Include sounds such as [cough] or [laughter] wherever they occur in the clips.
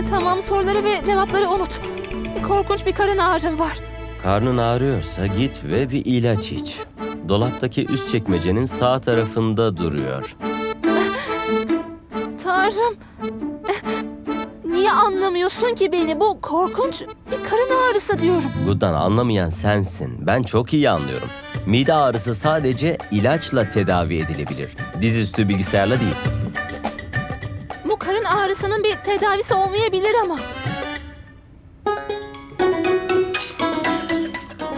E, tamam soruları ve cevapları unut. E, korkunç bir karın ağrım var. Karnın ağrıyorsa git ve bir ilaç iç. Dolaptaki üst çekmecenin sağ tarafında duruyor. [laughs] Tanrım. Eh, Niye anlamıyorsun ki beni? Bu korkunç bir karın ağrısı diyorum. Guddan anlamayan sensin. Ben çok iyi anlıyorum. Mide ağrısı sadece ilaçla tedavi edilebilir. Dizüstü bilgisayarla değil. Ağrısının bir tedavisi olmayabilir ama.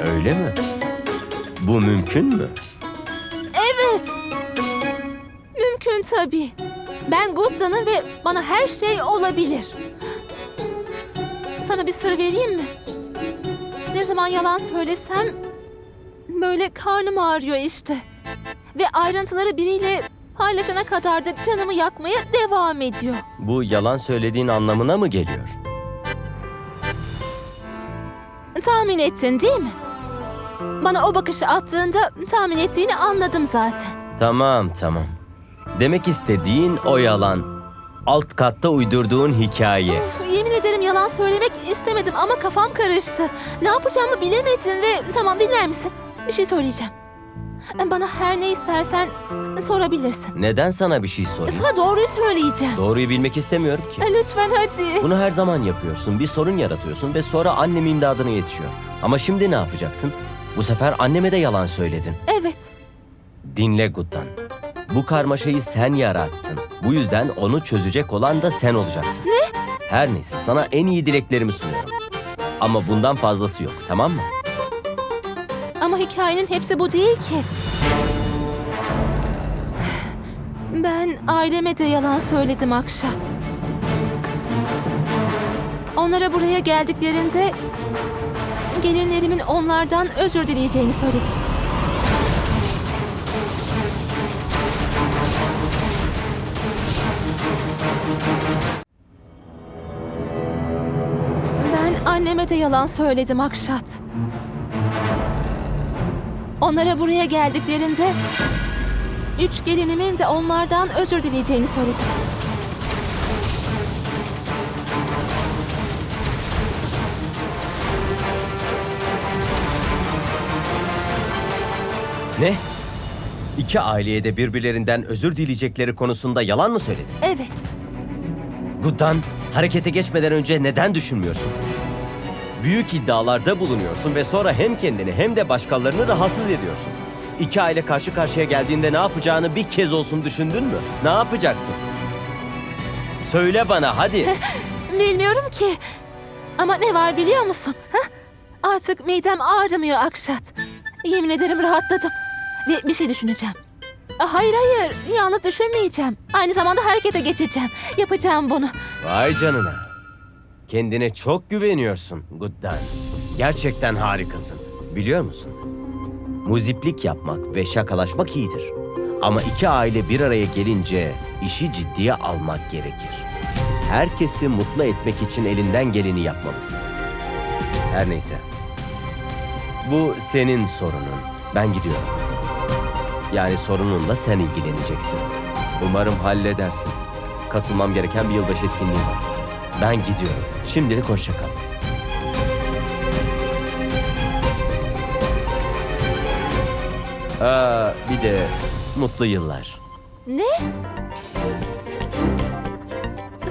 Öyle mi? Bu mümkün mü? Evet. Mümkün tabii. Ben Gupta'nın ve bana her şey olabilir. Sana bir sır vereyim mi? Ne zaman yalan söylesem böyle karnım ağrıyor işte. Ve ayrıntıları biriyle paylaşana kadar da canımı yakmaya devam ediyor. Bu yalan söylediğin anlamına mı geliyor? Tahmin ettin değil mi? Bana o bakışı attığında tahmin ettiğini anladım zaten. Tamam tamam. Demek istediğin o yalan. Alt katta uydurduğun hikaye. Of, yemin ederim yalan söylemek istemedim ama kafam karıştı. Ne yapacağımı bilemedim ve tamam dinler misin? Bir şey söyleyeceğim. Bana her ne istersen sorabilirsin. Neden sana bir şey sorayım? Sana doğruyu söyleyeceğim. Doğruyu bilmek istemiyorum ki. Lütfen hadi. Bunu her zaman yapıyorsun. Bir sorun yaratıyorsun ve sonra annem imdadına yetişiyor. Ama şimdi ne yapacaksın? Bu sefer anneme de yalan söyledin. Evet. Dinle Guddan. Bu karmaşayı sen yarattın. Bu yüzden onu çözecek olan da sen olacaksın. Ne? Her neyse sana en iyi dileklerimi sunuyorum. Ama bundan fazlası yok tamam mı? Ama hikayenin hepsi bu değil ki. Ben aileme de yalan söyledim Akşat. Onlara buraya geldiklerinde gelinlerimin onlardan özür dileyeceğini söyledim. Ben anneme de yalan söyledim Akşat. Onlara buraya geldiklerinde üç gelinimin de onlardan özür dileyeceğini söyledim. Ne? İki aileye de birbirlerinden özür dileyecekleri konusunda yalan mı söyledin? Evet. Guddan, harekete geçmeden önce neden düşünmüyorsun? Büyük iddialarda bulunuyorsun ve sonra hem kendini hem de başkalarını rahatsız ediyorsun. İki aile karşı karşıya geldiğinde ne yapacağını bir kez olsun düşündün mü? Ne yapacaksın? Söyle bana hadi. [laughs] Bilmiyorum ki. Ama ne var biliyor musun? Artık midem ağrımıyor Akşat. Yemin ederim rahatladım. Ve bir şey düşüneceğim. Ah, Hayır hayır, yalnız düşünmeyeceğim. Aynı zamanda harekete geçeceğim. Yapacağım bunu. Vay canına. Kendine çok güveniyorsun Guddan. Gerçekten harikasın. Biliyor musun? Muziplik yapmak ve şakalaşmak iyidir. Ama iki aile bir araya gelince işi ciddiye almak gerekir. Herkesi mutlu etmek için elinden geleni yapmalısın. Her neyse. Bu senin sorunun. Ben gidiyorum. Yani sorununla sen ilgileneceksin. Umarım halledersin. Katılmam gereken bir yılbaşı etkinliği var. Ben gidiyorum. Şimdilik hoşça kal. Aa, bir de mutlu yıllar. Ne?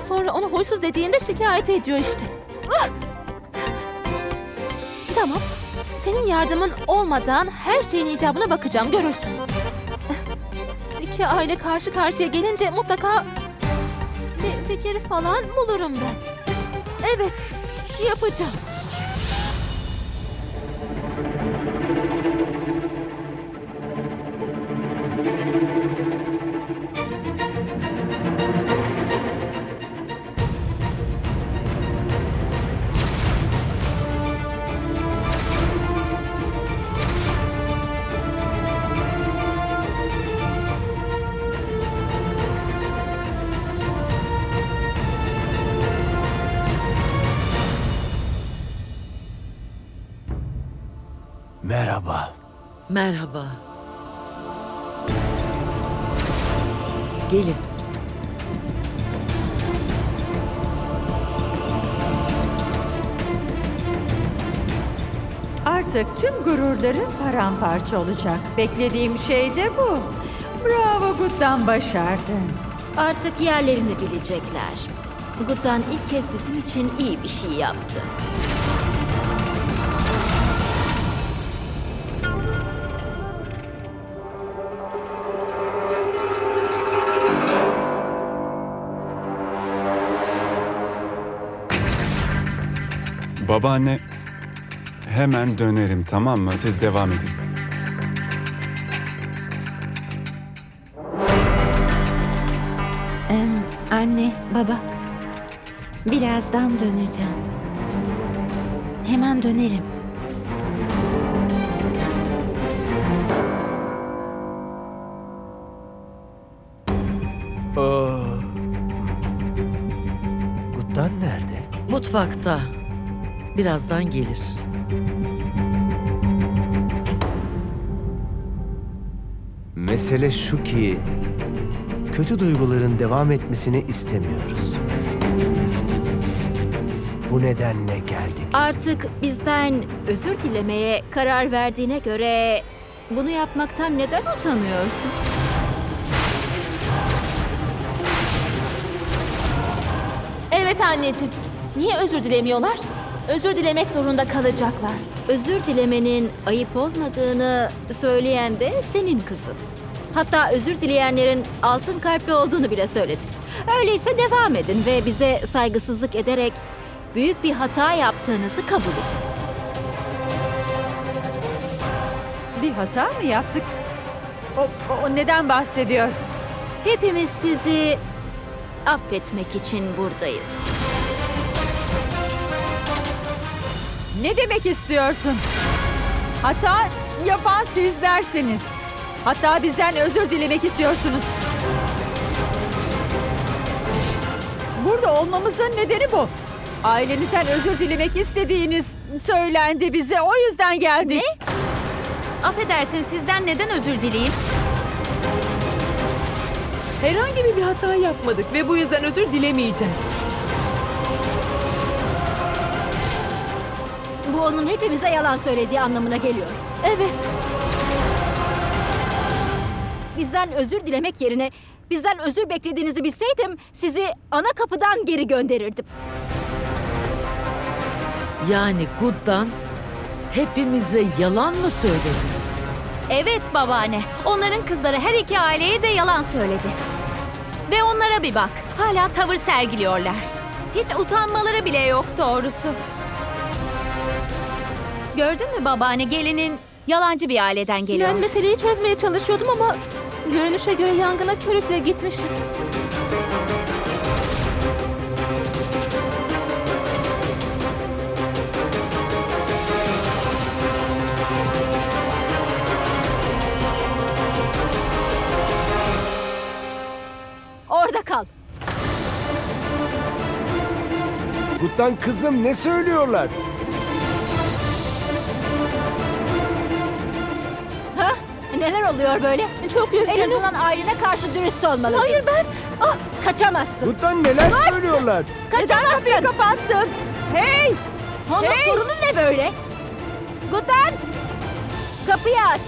Sonra onu huysuz dediğinde şikayet ediyor işte. Ah! Tamam. Senin yardımın olmadan her şeyin icabına bakacağım, görürsün. İki aile karşı karşıya gelince mutlaka bir fikir falan bulurum ben. Evet, yapacağım. Merhaba. Merhaba. Gelin. Artık tüm gururların paramparça olacak. Beklediğim şey de bu. Bravo Gut'tan başardın. Artık yerlerini bilecekler. Gut'tan ilk kez bizim için iyi bir şey yaptı. Babaanne, hemen dönerim tamam mı? Siz devam edin. Em, anne, baba. Birazdan döneceğim. Hemen dönerim. Oo. Guttan nerede? Mutfakta. Birazdan gelir. Mesele şu ki kötü duyguların devam etmesini istemiyoruz. Bu nedenle geldik. Artık bizden özür dilemeye karar verdiğine göre bunu yapmaktan neden utanıyorsun? Evet anneciğim. Niye özür dilemiyorlar? Özür dilemek zorunda kalacaklar. Özür dilemenin ayıp olmadığını söyleyen de senin kızın. Hatta özür dileyenlerin altın kalpli olduğunu bile söyledi. Öyleyse devam edin ve bize saygısızlık ederek büyük bir hata yaptığınızı kabul edin. Bir hata mı yaptık? O, o- o neden bahsediyor? Hepimiz sizi affetmek için buradayız. Ne demek istiyorsun? Hata yapan sizlersiniz. Hatta bizden özür dilemek istiyorsunuz. Burada olmamızın nedeni bu. Ailemizden özür dilemek istediğiniz söylendi bize. O yüzden geldik. Affedersin sizden neden özür dileyim? Herhangi bir hata yapmadık ve bu yüzden özür dilemeyeceğiz. Onun hepimize yalan söylediği anlamına geliyor. Evet. Bizden özür dilemek yerine bizden özür beklediğinizi bilseydim sizi ana kapıdan geri gönderirdim. Yani Guddan hepimize yalan mı söyledi? Evet babaanne. Onların kızları her iki aileye de yalan söyledi. Ve onlara bir bak. Hala tavır sergiliyorlar. Hiç utanmaları bile yok doğrusu. Gördün mü babaanne gelinin yalancı bir aileden geliyor. Ben meseleyi çözmeye çalışıyordum ama görünüşe göre yangına körükle gitmişim. Orada kal. Guttan kızım ne söylüyorlar? Neler oluyor böyle? Çok En azından ailene karşı dürüst olmalısın. Hayır ben... Ah, kaçamazsın. Guttan neler söylüyorlar? Neden kapıyı kapattın? Hey! Onun Hey! sorunun ne böyle? Guten! Kapıyı aç.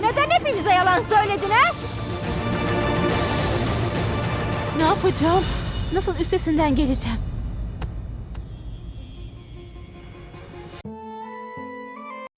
Neden hepimize yalan söyledin ha? Ne yapacağım? Nasıl üstesinden geleceğim?